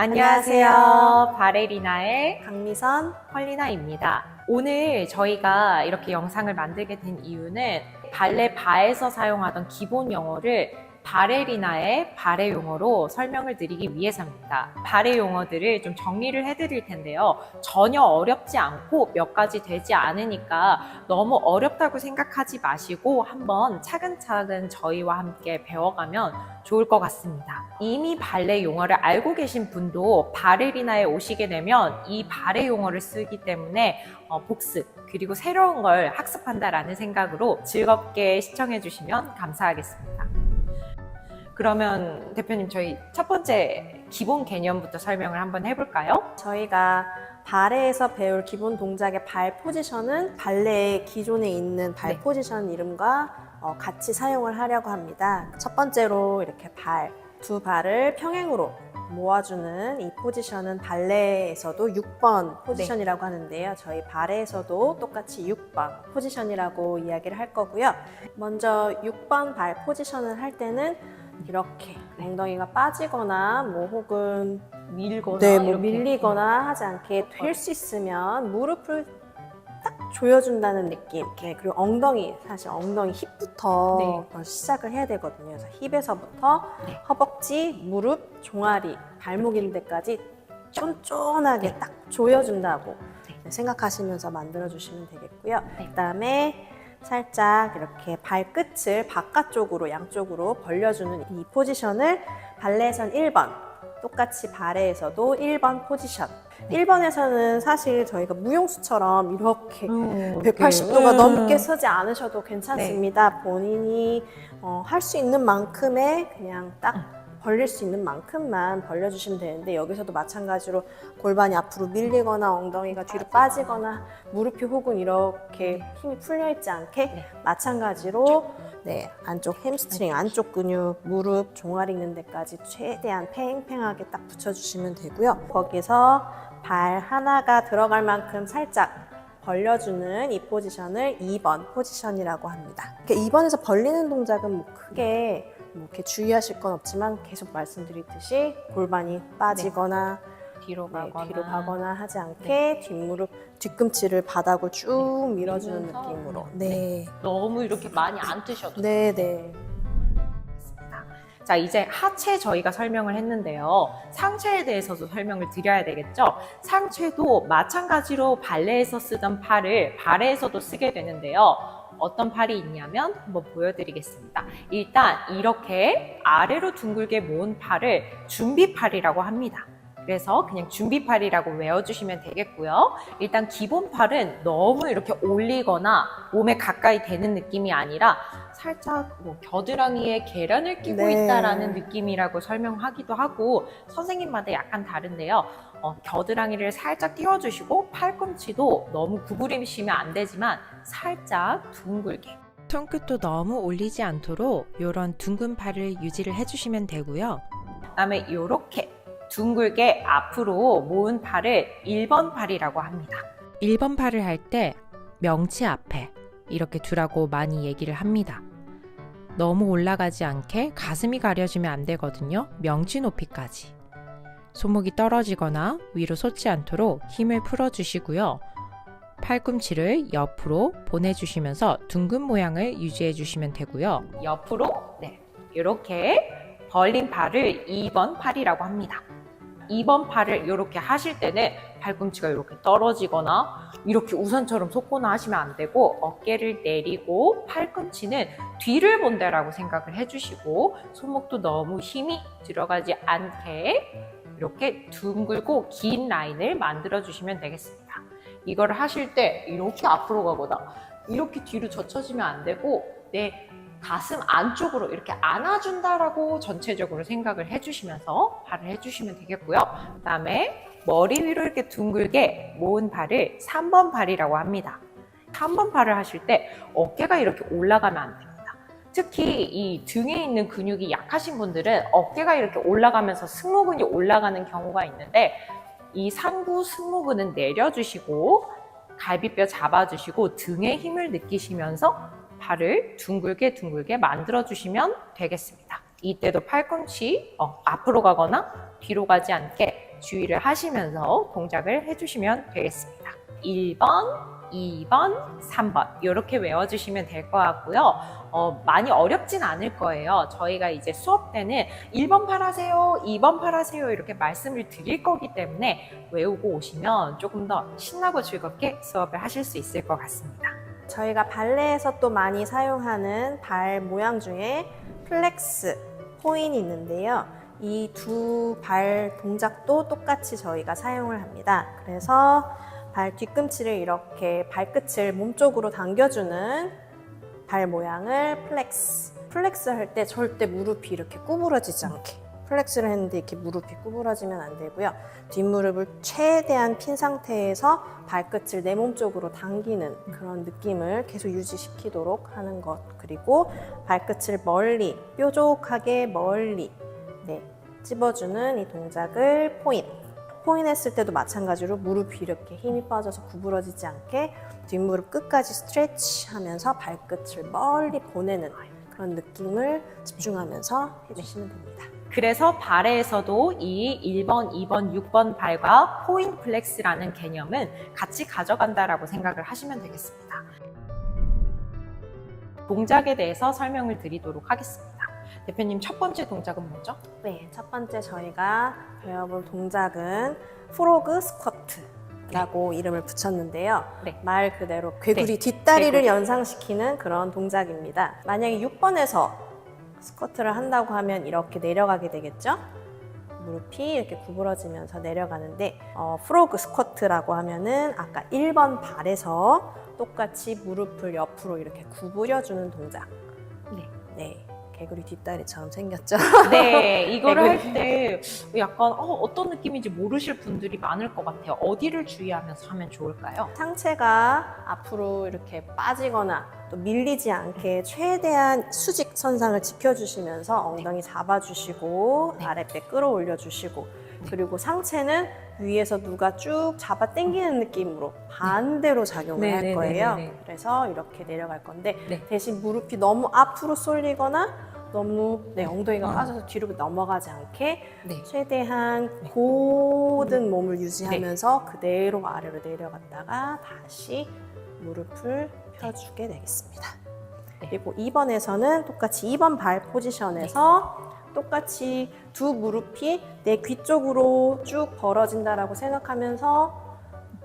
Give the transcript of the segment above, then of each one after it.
안녕하세요. 바레리나의 강미선 헐리나입니다. 오늘 저희가 이렇게 영상을 만들게 된 이유는 발레 바에서 사용하던 기본 용어를 바레리나의 발레 용어로 설명을 드리기 위해서입니다. 발레 용어들을 좀 정리를 해드릴 텐데요. 전혀 어렵지 않고 몇 가지 되지 않으니까 너무 어렵다고 생각하지 마시고 한번 차근차근 저희와 함께 배워가면 좋을 것 같습니다. 이미 발레 용어를 알고 계신 분도 바레리나에 오시게 되면 이 발레 용어를 쓰기 때문에 어, 복습 그리고 새로운 걸 학습한다라는 생각으로 즐겁게 시청해 주시면 감사하겠습니다. 그러면 대표님 저희 첫 번째 기본 개념부터 설명을 한번 해볼까요? 저희가 발레에서 배울 기본 동작의 발 포지션은 발레의 기존에 있는 발 네. 포지션 이름과 어, 같이 사용을 하려고 합니다. 첫 번째로 이렇게 발, 두 발을 평행으로 모아주는 이 포지션은 발레에서도 6번 포지션이라고 하는데요. 저희 발레에서도 똑같이 6번 포지션이라고 이야기를 할 거고요. 먼저 6번 발 포지션을 할 때는 이렇게 엉덩이가 빠지거나 뭐 혹은 밀거나 네, 뭐 이렇게. 밀리거나 하지 않게 될 수 있으면 무릎을 딱 조여준다는 느낌. 이렇게 그리고 엉덩이 사실 엉덩이 힙부터 네. 어, 시작을 해야 되거든요. 그래서 힙에서부터 네. 허벅지, 무릎, 종아리, 발목 있는 데까지 쫀쫀하게 네. 딱 조여준다고 네. 생각하시면서 만들어 주시면 되겠고요. 네. 그다음에 살짝 이렇게 발끝을 바깥쪽으로 양쪽으로 벌려주는 이 포지션을 발레에선 1번, 똑같이 발레에서도 1번 포지션. 네. 1번에서는 사실 저희가 무용수처럼 이렇게 음, 180도가 음. 넘게 서지 않으셔도 괜찮습니다. 본인이 어, 할 수 있는 만큼의 그냥 딱 벌릴 수 있는 만큼만 벌려주시면 되는데 여기서도 마찬가지로 골반이 앞으로 밀리거나 엉덩이가 뒤로 빠지거나 무릎이 혹은 이렇게 힘이 풀려 있지 않게 네. 마찬가지로 네, 안쪽 햄스트링, 안쪽 근육, 무릎, 종아리 있는 데까지 최대한 팽팽하게 딱 붙여주시면 되고요. 거기서 발 하나가 들어갈 만큼 살짝 벌려주는 이 포지션을 2번 포지션이라고 합니다. 이렇게 2번에서 벌리는 동작은 뭐 크게 뭐 이렇게 주의하실 건 없지만 계속 말씀드리듯이 골반이 빠지거나 뒤로 네, 가거나 뒤로 가거나 하지 않게 뒷무릎 뒤꿈치를 바닥을 쭉 밀어주는 밀면서 느낌으로. 네. 네. 너무 이렇게 많이 안 뜨셔도 네, 네. 자, 이제 하체 저희가 설명을 했는데요. 상체에 대해서도 설명을 드려야 되겠죠? 상체도 마찬가지로 발레에서 쓰던 팔을 발레에서도 쓰게 되는데요. 어떤 팔이 있냐면 한번 보여드리겠습니다. 일단 이렇게 아래로 둥글게 모은 팔을 준비팔이라고 합니다. 그래서 그냥 준비팔이라고 외워주시면 되겠고요. 일단 기본 팔은 너무 이렇게 올리거나 몸에 가까이 대는 느낌이 아니라 살짝 뭐 겨드랑이에 계란을 끼고 네. 있다라는 느낌이라고 설명하기도 하고 선생님마다 약간 다른데요. 어, 겨드랑이를 살짝 띄워주시고 팔꿈치도 너무 구부리시면 안 되지만 살짝 둥글게 손끝도 너무 올리지 않도록 이런 둥근 팔을 유지를 해주시면 되고요. 그다음에 이렇게 둥글게 앞으로 모은 팔을 1번 팔이라고 합니다. 1번 팔을 할 때 명치 앞에 이렇게 두라고 많이 얘기를 합니다. 너무 올라가지 않게 가슴이 가려지면 안 되거든요. 명치 높이까지. 손목이 떨어지거나 위로 솟지 않도록 힘을 풀어주시고요. 팔꿈치를 옆으로 보내주시면서 둥근 모양을 유지해 주시면 되고요. 옆으로 네 이렇게 벌린 팔을 2번 팔이라고 합니다. 2번 팔을 이렇게 하실 때는 팔꿈치가 이렇게 떨어지거나 이렇게 우선처럼 솟거나 하시면 안 되고 어깨를 내리고 팔꿈치는 뒤를 본다라고 생각을 해주시고 손목도 너무 힘이 들어가지 않게 이렇게 둥글고 긴 라인을 만들어 주시면 되겠습니다. 이걸 하실 때 이렇게 앞으로 가거나 이렇게 뒤로 젖혀지면 안 되고 내 가슴 안쪽으로 이렇게 안아준다라고 전체적으로 생각을 해주시면서 발을 해주시면 되겠고요. 그 다음에 머리 위로 이렇게 둥글게 모은 발을 3번 발이라고 합니다. 3번 발을 하실 때 어깨가 이렇게 올라가면 안 됩니다. 특히 이 등에 있는 근육이 약하신 분들은 어깨가 이렇게 올라가면서 승모근이 올라가는 경우가 있는데 이 상부 승모근은 내려주시고 갈비뼈 잡아주시고 등에 힘을 느끼시면서 발을 둥글게 둥글게 만들어 주시면 되겠습니다. 이때도 팔꿈치 어, 앞으로 가거나 뒤로 가지 않게 주의를 하시면서 동작을 해주시면 되겠습니다. 1번, 2번, 3번 이렇게 외워주시면 될 것 같고요. 어, 많이 어렵진 않을 거예요. 저희가 이제 수업 때는 1번 팔 하세요, 2번 팔 하세요 이렇게 말씀을 드릴 거기 때문에 외우고 오시면 조금 더 신나고 즐겁게 수업을 하실 수 있을 것 같습니다. 저희가 발레에서 또 많이 사용하는 발 모양 중에 플렉스, 포인이 있는데요. 이 두 발 동작도 똑같이 저희가 사용을 합니다. 그래서 발 뒤꿈치를 이렇게 발끝을 몸쪽으로 당겨주는 발 모양을 플렉스. 플렉스 할 때 절대 무릎이 이렇게 구부러지지 않게. 플렉스를 했는데 이렇게 무릎이 구부러지면 안 되고요. 뒷무릎을 최대한 핀 상태에서 발끝을 내 몸 쪽으로 당기는 그런 느낌을 계속 유지시키도록 하는 것. 그리고 발끝을 멀리, 뾰족하게 멀리, 네, 찝어주는 이 동작을 포인. 포인 했을 때도 마찬가지로 무릎이 이렇게 힘이 빠져서 구부러지지 않게 뒷무릎 끝까지 스트레치 하면서 발끝을 멀리 보내는 그런 느낌을 집중하면서 해주시면 됩니다. 그래서 발에서도 이 1번, 2번, 6번 발과 포인 플렉스라는 개념은 같이 가져간다라고 생각을 하시면 되겠습니다. 동작에 대해서 설명을 드리도록 하겠습니다. 대표님 첫 번째 동작은 뭐죠? 네, 첫 번째 저희가 배워볼 동작은 프로그 스쿼트라고 이름을 붙였는데요. 네. 말 그대로 괴구리 뒷다리를 괴구리. 연상시키는 그런 동작입니다. 만약에 6번에서 스쿼트를 한다고 하면 이렇게 내려가게 되겠죠? 무릎이 이렇게 구부러지면서 내려가는데 어, 프로그 스쿼트라고 하면은 아까 1번 발에서 똑같이 무릎을 옆으로 이렇게 구부려주는 동작. 네. 네. 개구리 뒷다리처럼 생겼죠? 네, 이거를 할 때 약간 어, 떤 느낌인지 모르실 분들이 많을 것 같아요. 어디를 주의하면서 하면 좋을까요? 상체가 앞으로 이렇게 빠지거나 또 밀리지 않게 최대한 수직 선상을 지켜주시면서 엉덩이 잡아주시고 네. 아랫배 끌어올려 주시고 그리고 상체는 위에서 누가 쭉 잡아 당기는 느낌으로 반대로 작용을 네, 할 네, 거예요. 네, 네, 네. 그래서 이렇게 내려갈 건데 네. 대신 무릎이 너무 앞으로 쏠리거나 너무 네, 엉덩이가 어. 빠져서 뒤로 넘어가지 않게 네. 최대한 네. 고든 몸을 유지하면서 그대로 아래로 내려갔다가 다시 무릎을 펴주게 되겠습니다. 네. 그리고 2번에서는 똑같이 2번 발 포지션에서 똑같이 두 무릎이 내 귀 쪽으로 쭉 벌어진다라고 생각하면서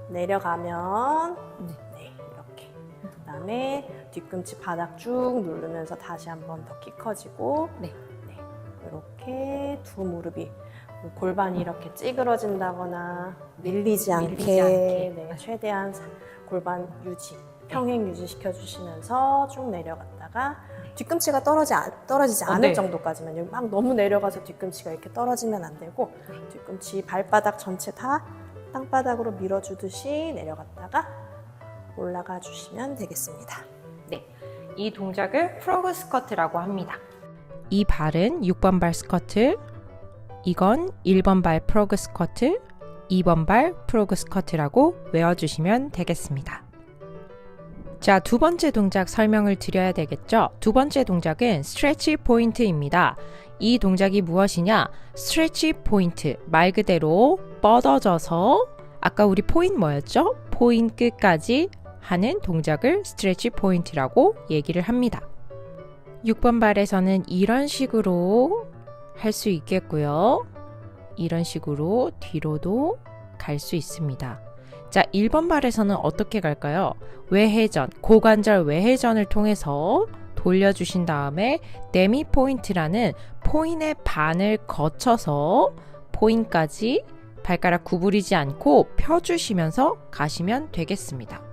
내려가면 네. 네, 이렇게 그다음에 뒤꿈치 바닥 쭉 누르면서 다시 한번 더 키 커지고 네. 네, 이렇게 두 무릎이 뭐 골반이 이렇게 찌그러진다거나 밀리지 않게, 밀리지 않게. 네, 최대한 사- 골반 유지, 평행 유지 시켜 주시면서 쭉 내려갔다가 뒤꿈치가 떨어지, 않- 떨어지지 어, 않을 네. 정도까지만 막 너무 내려가서 뒤꿈치가 이렇게 떨어지면 안 되고 네. 뒤꿈치 발바닥 전체 다 땅바닥으로 밀어주듯이 내려갔다가 올라가 주시면 되겠습니다. 이 동작을 프로그 스쿼트라고 합니다. 이 발은 6번 발 스쿼트, 이건 1번 발 프로그 스쿼트, 2번 발 프로그 스쿼트라고 외워주시면 되겠습니다. 자, 두 번째 동작 설명을 드려야 되겠죠? 두 번째 동작은 스트레치 포인트입니다. 이 동작이 무엇이냐? 스트레치 포인트. 말 그대로 뻗어져서 아까 우리 포인 뭐였죠? 포인 끝까지 하는 동작을 스트레치 포인트라고 얘기를 합니다. 6번 발에서는 이런 식으로 할 수 있겠고요. 이런 식으로 뒤로도 갈 수 있습니다. 자, 1번 발에서는 어떻게 갈까요? 외회전, 고관절 외회전을 통해서 돌려주신 다음에 데미 포인트라는 포인의 반을 거쳐서 포인까지 발가락 구부리지 않고 펴주시면서 가시면 되겠습니다.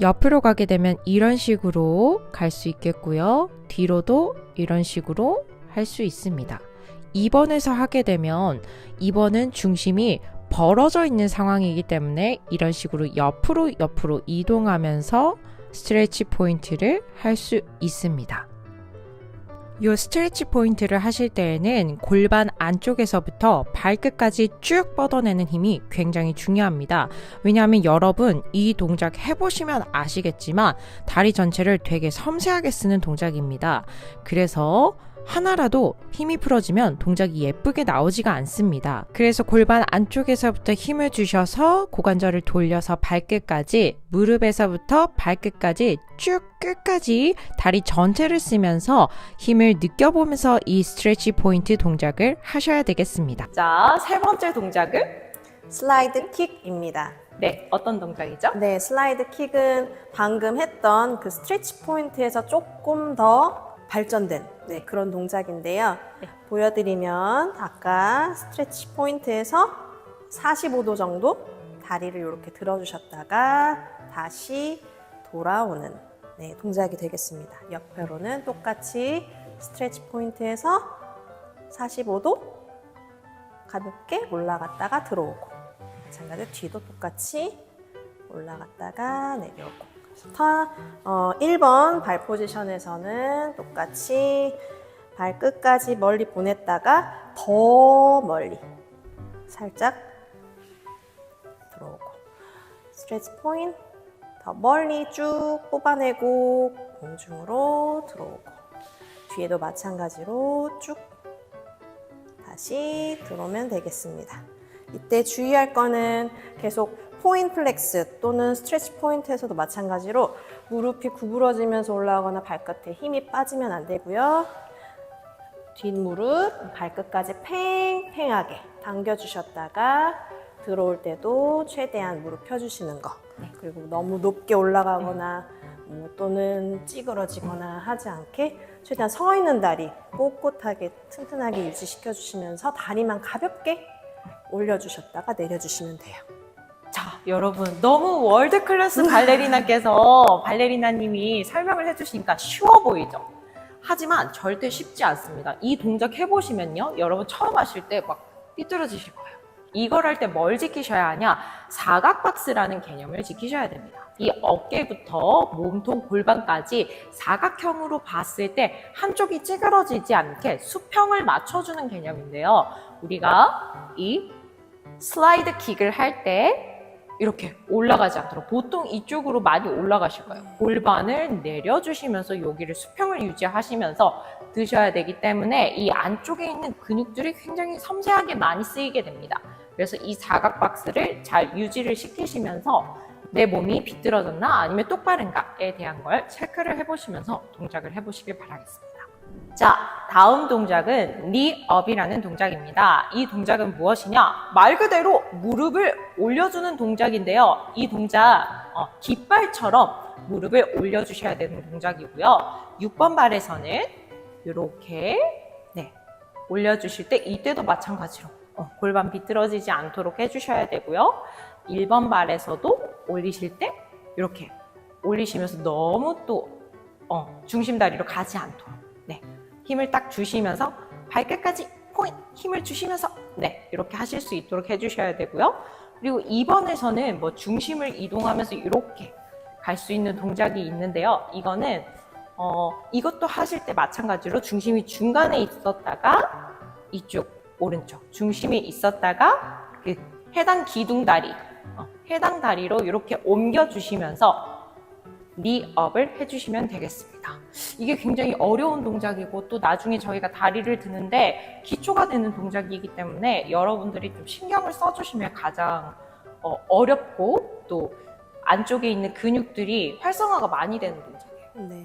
옆으로 가게 되면 이런 식으로 갈 수 있겠고요. 뒤로도 이런 식으로 할 수 있습니다. 2번에서 하게 되면 2번은 중심이 벌어져 있는 상황이기 때문에 이런 식으로 옆으로 옆으로 이동하면서 스트레치 포인트를 할 수 있습니다. 요 스트레치 포인트를 하실 때에는 골반 안쪽에서부터 발끝까지 쭉 뻗어내는 힘이 굉장히 중요합니다. 왜냐하면 여러분 이 동작 해보시면 아시겠지만 다리 전체를 되게 섬세하게 쓰는 동작입니다. 그래서 하나라도 힘이 풀어지면 동작이 예쁘게 나오지가 않습니다. 그래서 골반 안쪽에서부터 힘을 주셔서 고관절을 돌려서 발끝까지, 무릎에서부터 발끝까지 쭉 끝까지 다리 전체를 쓰면서 힘을 느껴보면서 이 스트레치 포인트 동작을 하셔야 되겠습니다. 자, 세 번째 동작은 슬라이드 킥입니다. 네, 어떤 동작이죠? 네, 슬라이드 킥은 방금 했던 그 스트레치 포인트에서 조금 더 발전된 네, 그런 동작인데요. 네. 보여드리면 아까 스트레치 포인트에서 45도 정도 다리를 이렇게 들어주셨다가 다시 돌아오는 네, 동작이 되겠습니다. 옆으로는 똑같이 스트레치 포인트에서 45도 가볍게 올라갔다가 들어오고 마찬가지로 뒤도 똑같이 올라갔다가 내려오고 타, 어, 1번 발 포지션에서는 똑같이 발 끝까지 멀리 보냈다가 더 멀리 살짝 들어오고. 스트레치 포인트. 더 멀리 쭉 뽑아내고 공중으로 들어오고. 뒤에도 마찬가지로 쭉 다시 들어오면 되겠습니다. 이때 주의할 거는 계속 포인트 플렉스 또는 스트레치 포인트에서도 마찬가지로 무릎이 구부러지면서 올라오거나 발끝에 힘이 빠지면 안 되고요. 뒷무릎 발끝까지 팽팽하게 당겨주셨다가 들어올 때도 최대한 무릎 펴주시는 거. 그리고 너무 높게 올라가거나 뭐 또는 찌그러지거나 하지 않게 최대한 서 있는 다리 꼿꼿하게 튼튼하게 유지시켜 주시면서 다리만 가볍게 올려주셨다가 내려주시면 돼요. 자, 여러분, 너무 월드 클래스 발레리나께서 발레리나님이 설명을 해주시니까 쉬워 보이죠? 하지만 절대 쉽지 않습니다. 이 동작 해보시면요, 여러분 처음 하실 때 막 삐뚤어지실 거예요. 이걸 할 때 뭘 지키셔야 하냐? 사각박스라는 개념을 지키셔야 됩니다. 이 어깨부터 몸통 골반까지 사각형으로 봤을 때 한쪽이 찌그러지지 않게 수평을 맞춰주는 개념인데요. 우리가 이 슬라이드 킥을 할때 이렇게 올라가지 않도록 보통 이쪽으로 많이 올라가실 거예요. 골반을 내려주시면서 여기를 수평을 유지하시면서 드셔야 되기 때문에 이 안쪽에 있는 근육들이 굉장히 섬세하게 많이 쓰이게 됩니다. 그래서 이 사각 박스를 잘 유지를 시키시면서 내 몸이 비뚤어졌나 아니면 똑바른가에 대한 걸 체크를 해보시면서 동작을 해보시길 바라겠습니다. 자, 다음 동작은 니업이라는 동작입니다. 이 동작은 무엇이냐? 말 그대로 무릎을 올려주는 동작인데요. 이 동작 어, 깃발처럼 무릎을 올려주셔야 되는 동작이고요. 6번 발에서는 이렇게 네, 올려주실 때 이때도 마찬가지로 어, 골반 비틀어지지 않도록 해주셔야 되고요. 1번 발에서도 올리실 때 이렇게 올리시면서 너무 또 어, 중심 다리로 가지 않도록 네, 힘을 딱 주시면서 발끝까지 포인트 힘을 주시면서 네 이렇게 하실 수 있도록 해주셔야 되고요. 그리고 2번에서는 뭐 중심을 이동하면서 이렇게 갈 수 있는 동작이 있는데요. 이거는 어, 이것도 하실 때 마찬가지로 중심이 중간에 있었다가 이쪽 오른쪽 중심이 있었다가 그 해당 기둥 다리 어, 해당 다리로 이렇게 옮겨 주시면서 니업을 해주시면 되겠습니다. 이게 굉장히 어려운 동작이고 또 나중에 저희가 다리를 드는데 기초가 되는 동작이기 때문에 여러분들이 좀 신경을 써주시면 가장 어, 어렵고 또 안쪽에 있는 근육들이 활성화가 많이 되는 동작이에요. 네.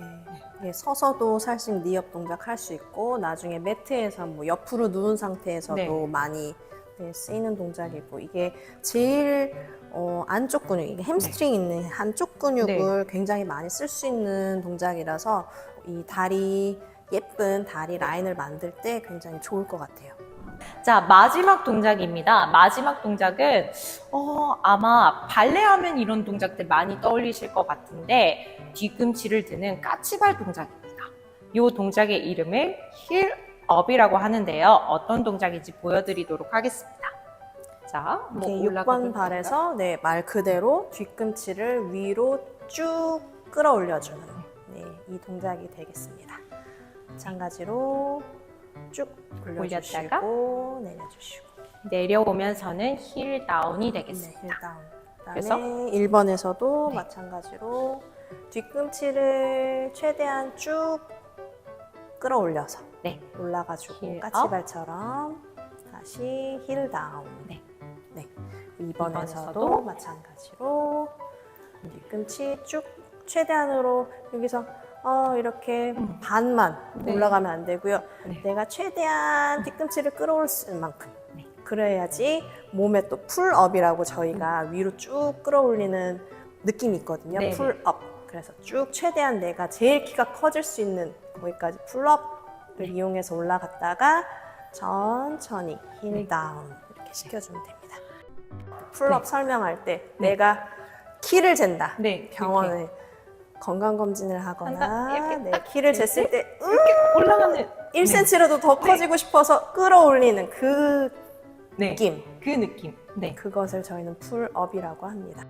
이게 서서도 사실 니업 동작 할 수 있고 나중에 매트에서 뭐 옆으로 누운 상태에서도 네. 많이 네, 쓰이는 동작이고 이게 제일 어, 안쪽 근육, 이게 햄스트링 있는 한쪽 근육을 굉장히 많이 쓸 수 있는 동작이라서 이 다리 예쁜 다리 라인을 만들 때 굉장히 좋을 것 같아요. 자, 마지막 동작입니다. 마지막 동작은, 어, 아마 발레하면 이런 동작들 많이 떠올리실 것 같은데, 뒤꿈치를 드는 까치발 동작입니다. 이 동작의 이름을 힐업이라고 하는데요. 어떤 동작인지 보여드리도록 하겠습니다. 자, 뭐 이렇게 6번 발에서 네, 말 그대로 뒤꿈치를 위로 쭉 끌어올려주는 네, 이 동작이 되겠습니다. 마찬가지로 쭉 올려주시고 내려주시고 내려오면서는 힐 다운이 네, 되겠습니다. 힐다운. 그래서? 그다음에 1번에서도 네. 마찬가지로 뒤꿈치를 최대한 쭉 끌어올려서 네. 올라가지고 힐 업. 까치발처럼 다시 힐 다운. 네. 네. 2번에서도 이번에서도 마찬가지로 뒤꿈치 쭉 최대한으로 여기서 어, 이렇게 음. 반만 네. 올라가면 안 되고요. 네. 내가 최대한 뒤꿈치를 끌어올 수 있는 만큼. 네. 그래야지 몸에 또 풀업이라고 저희가 위로 쭉 끌어올리는 느낌이 있거든요. 네. 풀업. 그래서 쭉 최대한 내가 제일 키가 커질 수 있는 거기까지 풀업을 네. 이용해서 올라갔다가 천천히 힐 네. 다운 이렇게 시켜주면 됩니다. 풀업 네. 설명할 때 네. 내가 키를 잰다. 네. 병원에 건강검진을 하거나 한다. 네, 딱 키를? 쟀을 때 음, 이렇게 올라가는 1cm라도 더 네. 커지고 싶어서 끌어올리는 그 네. 느낌. 그 느낌. 네. 그것을 저희는 풀업이라고 합니다.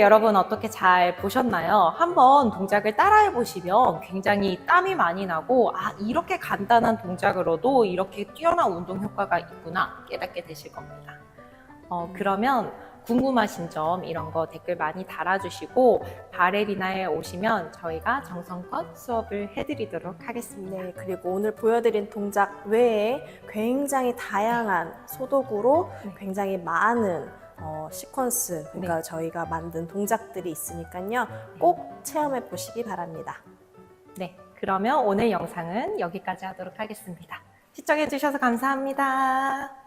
네, 여러분 어떻게 잘 보셨나요? 한번 동작을 따라해 보시면 굉장히 땀이 많이 나고, 아, 이렇게 간단한 동작으로도 이렇게 뛰어난 운동 효과가 있구나 깨닫게 되실 겁니다. 어, 그러면 궁금하신 점 이런 거 댓글 많이 달아주시고, 바레리나에 오시면 저희가 정성껏 수업을 해드리도록 하겠습니다. 네, 그리고 오늘 보여드린 동작 외에 굉장히 다양한 소도구로 네. 굉장히 많은 어, 시퀀스, 그러니까 저희가 만든 동작들이 있으니까요. 꼭 체험해 보시기 바랍니다. 네, 그러면 오늘 영상은 여기까지 하도록 하겠습니다. 시청해 주셔서 감사합니다.